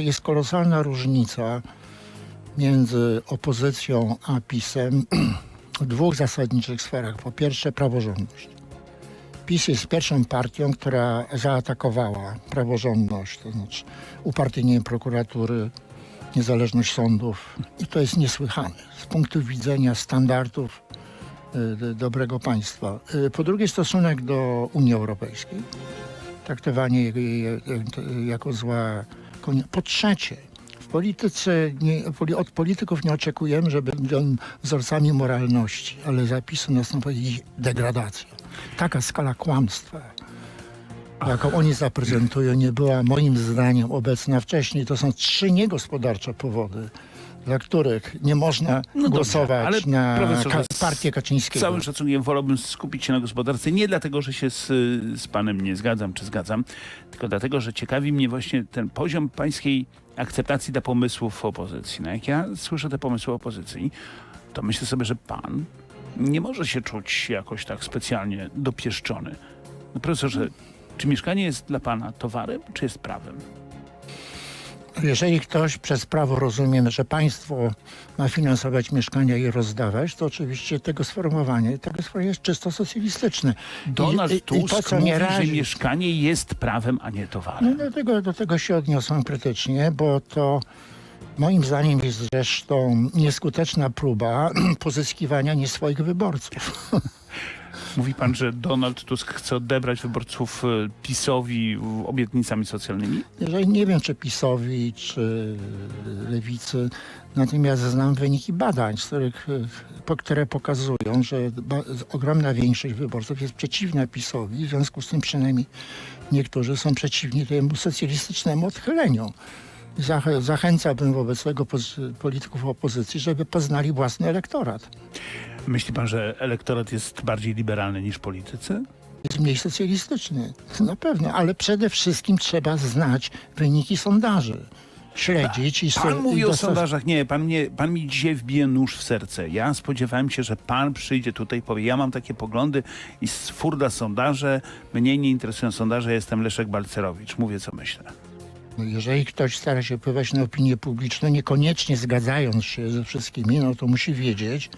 Jest kolosalna różnica między opozycją a PiSem w dwóch zasadniczych sferach. Po pierwsze, praworządność. PiS jest pierwszą partią, która zaatakowała praworządność, to znaczy upartyjnienie prokuratury, niezależność sądów. I to jest niesłychane z punktu widzenia standardów y, dobrego państwa. Y, Po drugie, stosunek do Unii Europejskiej. Traktowanie jej jako zła konia. Po trzecie, w polityce nie, od polityków nie oczekujemy, żeby byli wzorcami moralności, ale zapisy następuje ich degradacja. Taka skala kłamstwa, jaką oni zaprezentują, nie była moim zdaniem obecna wcześniej. To są trzy niegospodarcze powody, dla których nie można No dobrze, głosować ale na ka- partię Z Kaczyńskiego. całym szacunkiem wolałbym skupić się na gospodarce. Nie dlatego, że się z, z panem nie zgadzam czy zgadzam, tylko dlatego, że ciekawi mnie właśnie ten poziom pańskiej akceptacji dla pomysłów opozycji. No jak ja słyszę te pomysły opozycji, to myślę sobie, że pan nie może się czuć jakoś tak specjalnie dopieszczony. No profesorze, czy mieszkanie jest dla pana towarem, czy jest prawem? Jeżeli ktoś przez prawo rozumie, że państwo ma finansować mieszkania i rozdawać, to oczywiście tego sformułowanie, tego sformułowanie jest czysto socjalistyczne. Donald I- i- i Tusk to, co mówi, mnie że razi- mieszkanie jest prawem, a nie No, towarem. do, tego, do tego się odniosłem krytycznie, bo to moim zdaniem jest zresztą nieskuteczna próba pozyskiwania nie swoich wyborców. Mówi pan, że Donald Tusk chce odebrać wyborców e, PiSowi obietnicami socjalnymi? Jeżeli nie wiem, czy PiSowi, czy Lewicy, natomiast znam wyniki badań, z których, e, które pokazują, że ogromna większość wyborców jest przeciwna PiSowi, w związku z tym przynajmniej niektórzy są przeciwni temu socjalistycznemu odchyleniu. Zach- Zachęcałbym wobec tego polityków opozycji, żeby poznali własny elektorat. Myśli pan, że elektorat jest bardziej liberalny niż politycy? Jest mniej socjalistyczny, na pewno, ale przede wszystkim trzeba znać wyniki sondaży. Śledzić i Pan mówi o sondażach. Nie, pan, mnie, pan mi dzisiaj wbije nóż w serce. Ja spodziewałem się, że pan przyjdzie tutaj i powie, ja mam takie poglądy i z furda sondaże, mnie nie interesują sondaże, jestem Leszek Balcerowicz. Mówię, co myślę. No, Jeżeli ktoś stara się wpływać na opinię publiczną, niekoniecznie zgadzając się ze wszystkimi, no to musi wiedzieć,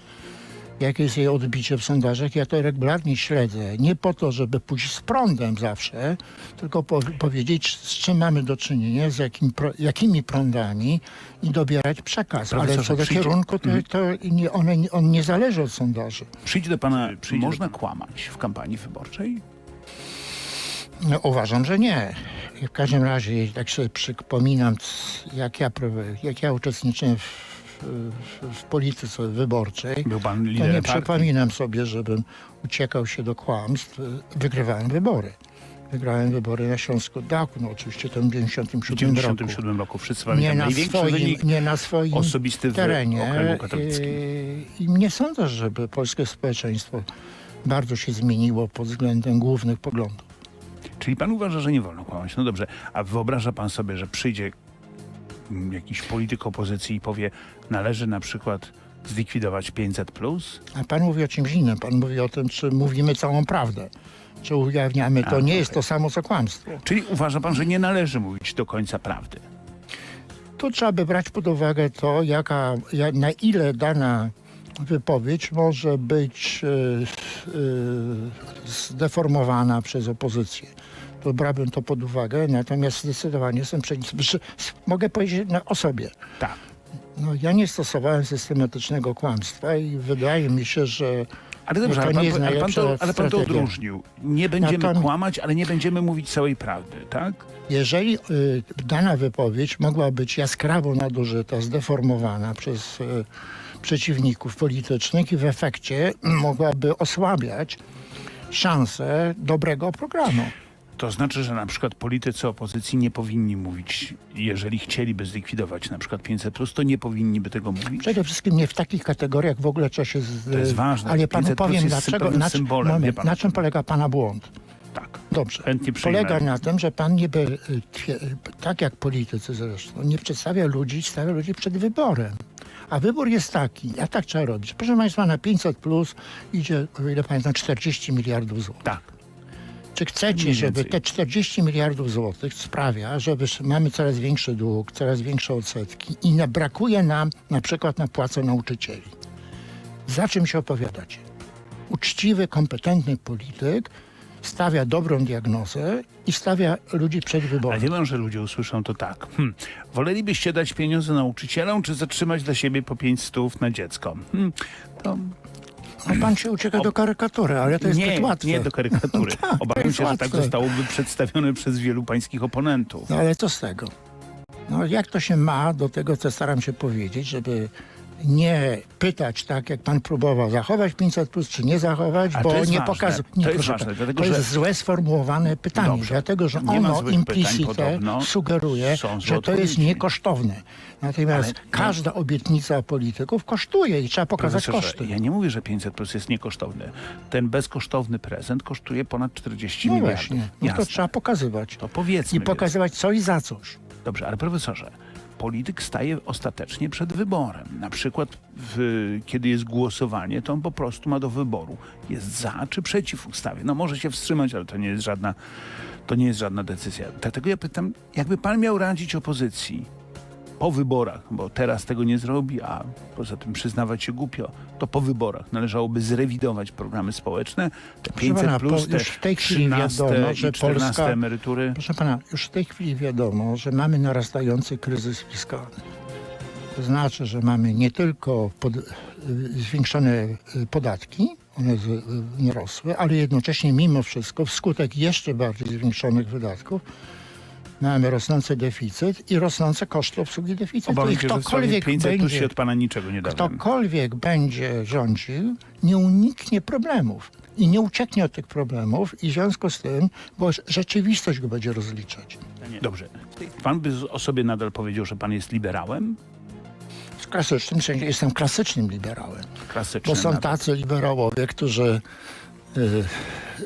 jakie jest jej odbicie w sondażach. Ja to regularnie śledzę. Nie po to, żeby pójść z prądem zawsze, tylko po, powiedzieć, z czym mamy do czynienia, z jakim, pro, jakimi prądami i dobierać przekaz. Ale co do przyjdzie- kierunku, to, to nie, one, on nie zależy od sondaży. Przyjdzie do pana, przyjdzie do można kłamać w kampanii wyborczej? No, uważam, że nie. W każdym razie, jak sobie przypominam, jak ja, jak ja uczestniczyłem w, w, polityce wyborczej, Był pan to nie partii? przypominam sobie, żebym uciekał się do kłamstw. Wygrywałem wybory. Wygrałem wybory na Śląsku Daku, no oczywiście to w W 1997 roku. 1997 roku. Wszyscy Nie na, Największy swoim, wynik nie na swoim osobisty w terenie. okręgu I nie sądzę, żeby polskie społeczeństwo bardzo się zmieniło pod względem głównych poglądów. Czyli pan uważa, że nie wolno kłamać. No dobrze, a wyobraża pan sobie, że przyjdzie jakiś polityk opozycji i powie, należy na przykład zlikwidować 500 plus? A pan mówi o czymś innym. Pan mówi o tym, czy mówimy całą prawdę. Czy ujawniamy. To A, nie okej. jest to samo, co kłamstwo. Czyli uważa pan, że nie należy mówić do końca prawdy? Tu trzeba by brać pod uwagę to, jaka, ja- na ile dana wypowiedź może być e, e, zdeformowana przez opozycję. To brałbym to pod uwagę, natomiast zdecydowanie jestem przeciw. że- Mogę powiedzieć na- o sobie. Tak. No, ja nie stosowałem systematycznego kłamstwa i wydaje mi się, że Ale dobrze, To ale nie pan, ale pan, to, ale pan to odróżnił. Nie będziemy Natomiast- kłamać, ale nie będziemy mówić całej prawdy, tak? Jeżeli y, dana wypowiedź mogła być jaskrawo nadużyta, zdeformowana przez y, przeciwników politycznych i w efekcie mogłaby osłabiać szanse dobrego programu. To znaczy, że na przykład politycy opozycji nie powinni mówić, jeżeli chcieliby zlikwidować na przykład 500 plus, to nie powinniby tego mówić. Przede wszystkim nie w takich kategoriach w ogóle trzeba się... Z, To jest ważne. Ale panu 500+ powiem jest dlaczego, na, symbolem, moment, pan. na czym polega pana błąd. Tak. Dobrze. Polega na tym, że pan nie, by, y, tak jak politycy zresztą, nie przedstawia ludzi, stawia ludzi przed wyborem. A wybór jest taki, a tak trzeba robić. Proszę Państwa, na 500 plus idzie, o ile pamiętam, 40 miliardów złotych. Tak. Czy chcecie, żeby te 40 miliardów złotych sprawia, że mamy coraz większy dług, coraz większe odsetki i na, brakuje nam na przykład na płace nauczycieli? Za czym się opowiadacie? Uczciwy, kompetentny polityk stawia dobrą diagnozę i stawia ludzi przed wyborem. wie pan, że ludzie usłyszą to tak. Hm, wolelibyście dać pieniądze nauczycielom, czy zatrzymać dla siebie po 5 stów na dziecko? Hm, to No, pan się ucieka do karykatury, ale to jest nie, łatwe. nie do karykatury. Tak, to Obawiam się, że tak łatwe. zostałoby przedstawione przez wielu pańskich oponentów. No ale co z tego? No jak to się ma do tego, co staram się powiedzieć, żeby nie pytać tak, jak pan próbował, zachować 500 plus, czy nie zachować, A to bo jest nie ważne. pokazuje. To jest proszę ważne, pana, dlatego to że- jest źle sformułowane pytanie, Dobrze. dlatego że Nie ma ono złych pytań implicite podobno. sugeruje, Są złe że to jest odpowiedzi. niekosztowne. Natomiast Ale- każda obietnica polityków kosztuje i trzeba pokazać Profesorze, koszty. ja nie mówię, że 500 plus jest niekosztowny. Ten bezkosztowny prezent kosztuje ponad 40 No miliardów. właśnie, no to Jasne. trzeba pokazywać. To powiedzmy. I więc. pokazywać co i za coś. Dobrze, ale profesorze, polityk staje ostatecznie przed wyborem. Na przykład, w, kiedy jest głosowanie, to on po prostu ma do wyboru. Jest za czy przeciw ustawie. No może się wstrzymać, ale to nie jest żadna, to nie jest żadna decyzja. Dlatego ja pytam, jakby pan miał radzić opozycji po wyborach, bo teraz tego nie zrobi, a poza tym przyznawać się głupio, to po wyborach należałoby zrewidować programy społeczne, te 500 pana, plus, te już w tej chwili 13 wiadomo, że 14 Polska- emerytury. Proszę pana, już w tej chwili wiadomo, że mamy narastający kryzys fiskalny. To znaczy, że mamy nie tylko pod, zwiększone y, podatki, one y, nie rosły, ale jednocześnie mimo wszystko wskutek jeszcze bardziej zwiększonych wydatków mamy rosnący deficyt i rosnące koszty obsługi deficytu. I Obawiam się, że sprawie ktokolwiek 500 plus będzie, się od pana niczego nie dowiem. ktokolwiek będzie rządził, nie uniknie problemów i nie ucieknie od tych problemów i w związku z tym, bo rzeczywistość go będzie rozliczać. Dobrze. Pan by o sobie nadal powiedział, że pan jest liberałem? W klasycznym sensie jestem klasycznym liberałem, Klasycznym. bo są nawet. tacy liberałowie, którzy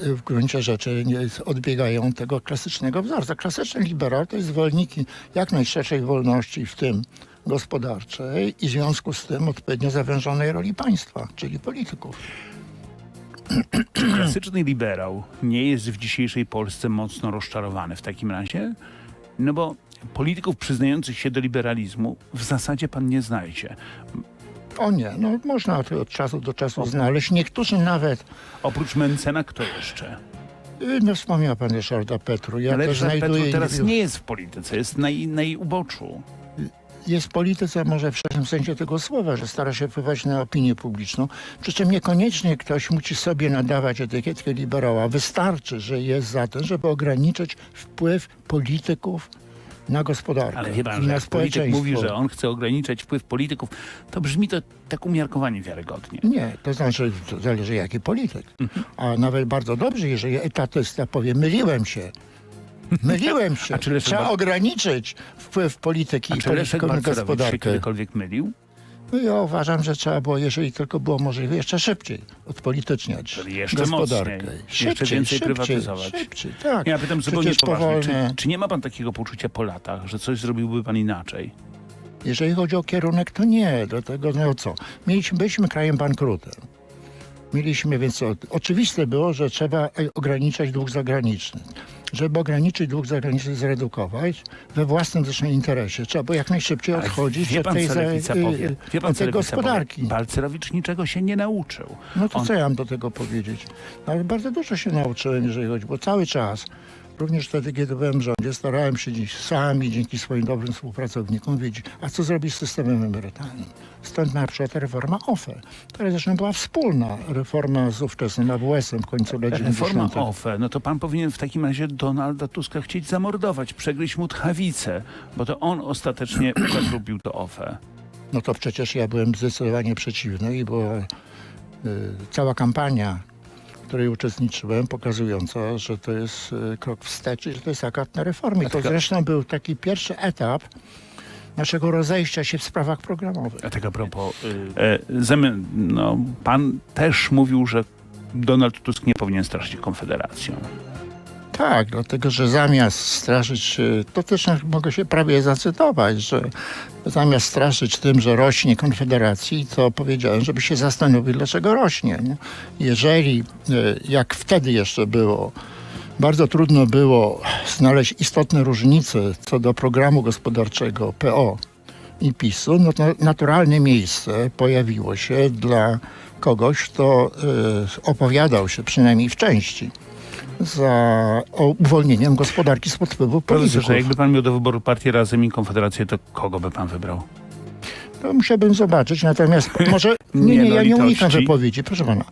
w gruncie rzeczy nie odbiegają od tego klasycznego wzorca. Klasyczny liberał to jest zwolenniki jak najszerszej wolności, w tym gospodarczej i w związku z tym odpowiednio zawężonej roli państwa, czyli polityków. Klasyczny liberał nie jest w dzisiejszej Polsce mocno rozczarowany w takim razie? No bo polityków przyznających się do liberalizmu w zasadzie pan nie znajdzie. O nie, no można to od czasu do czasu znaleźć. Niektórzy nawet, Oprócz Mencena kto jeszcze? y, no wspomniał pan Ryszarda Petru, ja Ale też Ryszard Petru teraz nie jest w polityce, jest na, jej uboczu. jest w polityce może w szerszym sensie tego słowa, że stara się wpływać na opinię publiczną. Przy czym niekoniecznie ktoś musi sobie nadawać etykietkę liberała. Wystarczy, że jest za tym, żeby ograniczyć wpływ polityków na gospodarkę Ale wie pan, i że na jak polityk społeczeństwo. mówi, że on chce ograniczać wpływ polityków, to brzmi to tak umiarkowanie wiarygodnie. Nie, to znaczy, to zależy jaki polityk. Mhm. A nawet bardzo dobrze, jeżeli etatysta powie, myliłem się. Myliłem się. A czy Leszek Trzeba Bar- ograniczyć wpływ polityki A i czy Leszek polityką na Balcerowicz się gospodarkę. kiedykolwiek mylił? No ja uważam, że trzeba było, jeżeli tylko było możliwe, jeszcze szybciej odpolityczniać Czyli jeszcze gospodarkę. mocniej, jeszcze więcej prywatyzować. Szybciej, tak. Ja pytam zupełnie Przecież poważnie. powolne, Czy, czy nie ma pan takiego poczucia po latach, że coś zrobiłby pan inaczej? jeżeli chodzi o kierunek, to nie. Dlatego, no co, Mieliśmy, byliśmy krajem bankrutem. Mieliśmy, więc oczywiste było, że trzeba e, ograniczać dług zagraniczny. Żeby ograniczyć dług zagraniczny, zredukować we własnym zresztą interesie. Trzeba było jak najszybciej odchodzić od tej, za- y, powie? Wie pan, tej gospodarki. Powie? Balcerowicz niczego się nie nauczył. No to On- co ja mam do tego powiedzieć? No, Ale bardzo dużo się nauczyłem, jeżeli chodzi, bo cały czas, również wtedy, kiedy byłem w rządzie, starałem się dziś sami, dzięki swoim dobrym współpracownikom, wiedzieć, a co zrobić z systemem emerytalnym. Stąd na przykład reforma OFE, która zresztą była wspólna reforma z ówczesnym AWS-em w końcu lat Reforma 90. OFE, no to pan powinien w takim razie Donalda Tuska chcieć zamordować, przegryźć mu tchawicę, bo to on ostatecznie zakrupił to OFE. No to przecież ja byłem zdecydowanie przeciwny i była y, cała kampania, której uczestniczyłem, pokazująca, że to jest y, krok wstecz i że to jest akad na reformy. To zresztą był taki pierwszy etap naszego rozejścia się w sprawach programowych. A tak a propos, e, no, pan też mówił, że Donald Tusk nie powinien straszyć Konfederacją. Tak, dlatego że zamiast straszyć, y, to też mogę się prawie zacytować, że zamiast straszyć tym, że rośnie Konfederacji, to powiedziałem, żeby się zastanowił, dlaczego rośnie. Nie? Jeżeli, y, jak wtedy jeszcze było, bardzo trudno było znaleźć istotne różnice co do programu gospodarczego PO i PiSu, no to naturalne miejsce pojawiło się dla kogoś, kto y, opowiadał się przynajmniej w części za uwolnieniem gospodarki spod wpływu polityków. Profesorze, jakby pan miał do wyboru partię Razem i Konfederację, to kogo by pan wybrał? To musiałbym zobaczyć, natomiast może... Nie, Nie nie, no, ja nie unikam wypowiedzi, proszę pana.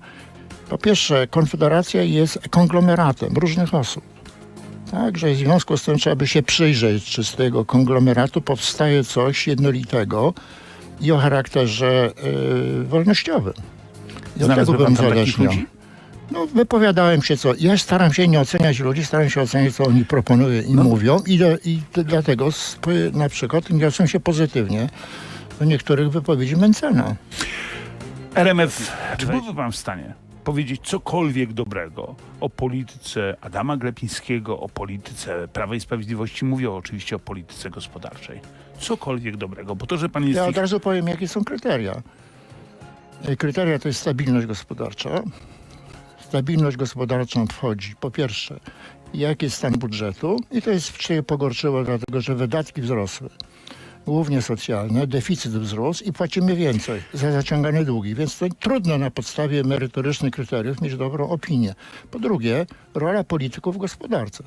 Po pierwsze, Konfederacja jest konglomeratem różnych osób. Także w związku z tym trzeba by się przyjrzeć, czy z tego konglomeratu powstaje coś jednolitego i o charakterze y, wolnościowym. Tego Znalazłby pan takich ludzi? No, wypowiadałem się co. Ja staram się nie oceniać ludzi, staram się oceniać, co oni proponują i No. mówią. I, do, i dlatego sp- na przykład odniosłem się pozytywnie do niektórych wypowiedzi Mencena. RMF, czy byłby pan w stanie powiedzieć cokolwiek dobrego o polityce Adama Glepińskiego, o polityce Prawa i Sprawiedliwości? Mówię oczywiście o polityce gospodarczej. Cokolwiek dobrego, bo to, że pan jest... Ja ich- od razu powiem, jakie są kryteria. E, Kryteria to jest stabilność gospodarcza. Stabilność gospodarczą wchodzi po pierwsze, jaki jest stan budżetu i to jest się pogorszyło, dlatego że wydatki wzrosły. Głównie socjalne, deficyt wzrósł i płacimy więcej za zaciągane długi, więc to trudno na podstawie merytorycznych kryteriów mieć dobrą opinię. Po drugie, rola polityków w gospodarce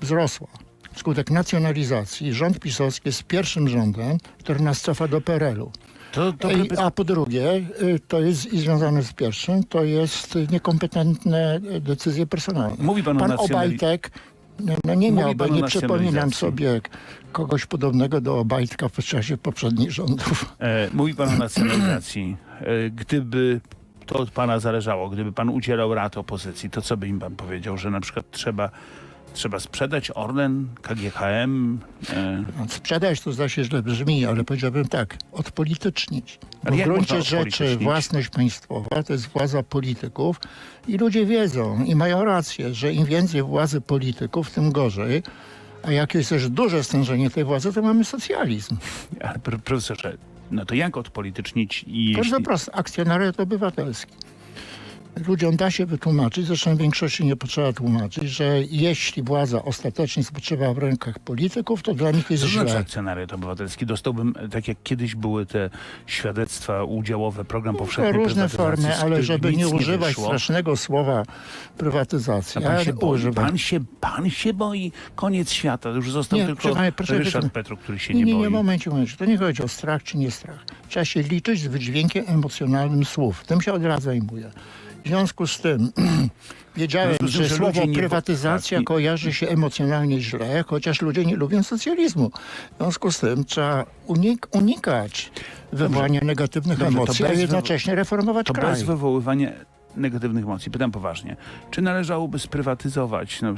wzrosła. Wskutek nacjonalizacji rząd pisowski jest pierwszym rządem, który nas cofa do PRL-u. To, A po drugie, y, to jest i związane z pierwszym, to jest niekompetentne decyzje personalne. Mówi pan o Pan nacjonali- Obajtek no, no nie Mówi miał, bo pan o nie przypominam sobie kogoś podobnego do Obajtka w czasie poprzednich rządów. E, mówi pan o nacjonalizacji. E, gdyby to od pana zależało, gdyby pan udzielał rad opozycji, to co by im pan powiedział, że na przykład trzeba, trzeba sprzedać Orlen, KGHM? E, Sprzedać to się źle brzmi, ale powiedziałbym tak, odpolitycznić. Ale Bo w gruncie rzeczy własność państwowa to jest władza polityków i ludzie wiedzą i mają rację, że im więcej władzy polityków, tym gorzej. A jak jest też duże stężenie tej władzy, to mamy socjalizm. ale pr- profesorze, no to jak odpolitycznić i Bardzo jeśli... prosto. Akcjonariat obywatelski. Ludziom da się wytłumaczyć, zresztą większości nie potrzeba tłumaczyć, że jeśli władza ostatecznie spoczywa w rękach polityków, to dla nich jest znaczy źle. akcjonariat obywatelski? Dostałbym, tak jak kiedyś były te świadectwa udziałowe, program powszechnej To różne formy, ale żeby nie używać wyszło. strasznego słowa prywatyzacja. Pan się, boi, pan, się, pan się boi, koniec świata. Już został Nie, tylko proszę proszę Ryszard Petru, który się Nie, nie, nie, boi. nie, momencie, momencie. To nie chodzi o strach czy nie strach. Trzeba się liczyć z wydźwiękiem emocjonalnym słów. Tym się od razu zajmuję. W związku z tym wiedziałem, że że słowo ludzie nie- prywatyzacja tak, kojarzy się emocjonalnie źle, chociaż ludzie nie lubią socjalizmu. W związku z tym trzeba unik unikać wywołania negatywnych Dobrze, emocji, a jednocześnie reformować To kraj. bez wywoływania negatywnych emocji. Pytam poważnie. Czy należałoby sprywatyzować, no,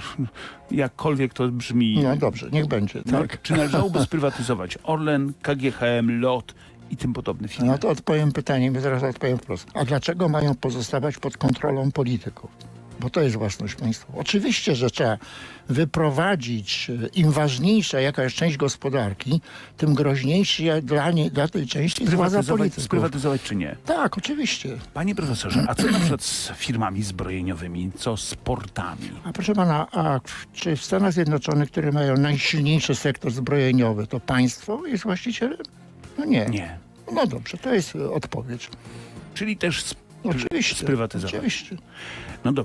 jakkolwiek to brzmi, No dobrze, niech będzie, no, tak. czy należałoby sprywatyzować Orlen, KGHM, LOT i tym podobne firmy? No to odpowiem pytaniem zaraz odpowiem wprost. A dlaczego mają pozostawać pod kontrolą polityków? Bo to jest własność państwa. Oczywiście, że trzeba wyprowadzić, e, im ważniejsza jakaś część gospodarki, tym groźniejsza dla, nie, dla tej części jest władza polityków. sprywatyzować czy nie? Tak, oczywiście. Panie profesorze, a co na przykład z firmami zbrojeniowymi? Co z portami? A proszę pana, a czy w Stanach Zjednoczonych, które mają najsilniejszy sektor zbrojeniowy, to państwo jest właścicielem? No nie. Nie. No dobrze, to jest e, odpowiedź. Czyli też sp- Oczywiście. sprywatyzować. Oczywiście. No dobrze.